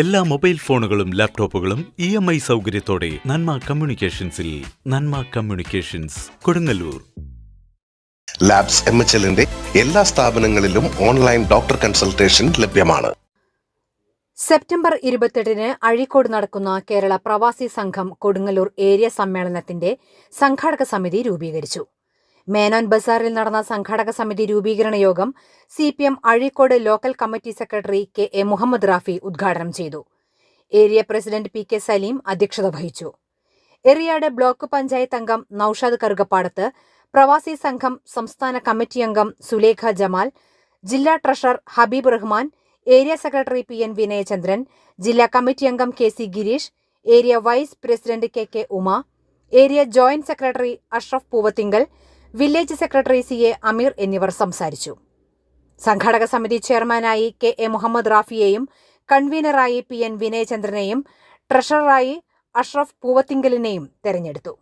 എല്ലാ മൊബൈൽ ഫോണുകളും ലാപ്ടോപ്പുകളും ഇ എം ഐ സൗകര്യത്തോടെ Nanma കമ്മ്യൂണിക്കേഷൻസിൽ Nanma communications Kodungallur. Labs M H എല്ലിന്റെ എല്ലാ സ്ഥാപനങ്ങളിലും ഓൺലൈൻ ഡോക്ടർ കൺസൾട്ടേഷൻ ലഭ്യമാണ്. സെപ്റ്റംബർ ഇരുപത്തെട്ടിന് അഴീക്കോട് നടക്കുന്ന കേരള പ്രവാസി സംഘം കൊടുങ്ങല്ലൂർ ഏരിയ സമ്മേളനത്തിന്റെ സംഘാടക സമിതി രൂപീകരിച്ചു. മേനോൻ ബസാറിൽ നടന്ന സംഘാടക സമിതി രൂപീകരണ യോഗം C P M Azhikode local committee secretary K A Muhammad Rafi ഉദ്ഘാടനം ചെയ്തു. Area president P K Saleem അധ്യക്ഷത വഹിച്ചു. എറിയാട് ബ്ലോക്ക് പഞ്ചായത്ത് അംഗം നൌഷാദ് കറുകപ്പാടത്ത് പ്രവാസി സംഘം സംസ്ഥാന കമ്മിറ്റി അംഗം സുലേഖ ജമാൽ ജില്ലാ treasurer Habeeb Rahman area secretary P N Vinayachandran ജില്ലാ കമ്മിറ്റി അംഗം K C Girish area vice president K K Uma area joint secretary Ashraf Poovathinkal village secretary C A Ameer എന്നിവർ സംസാരിച്ചു. സംഘാടക സമിതി ചെയർമാനായി കെ എ മുഹമ്മദ് റാഫിയെയും കൺവീനറായി പി എൻ വിനയചന്ദ്രനെയും ട്രഷററായി അഷ്റഫ് പൂവത്തിങ്കലിനെയും തെരഞ്ഞെടുത്തു.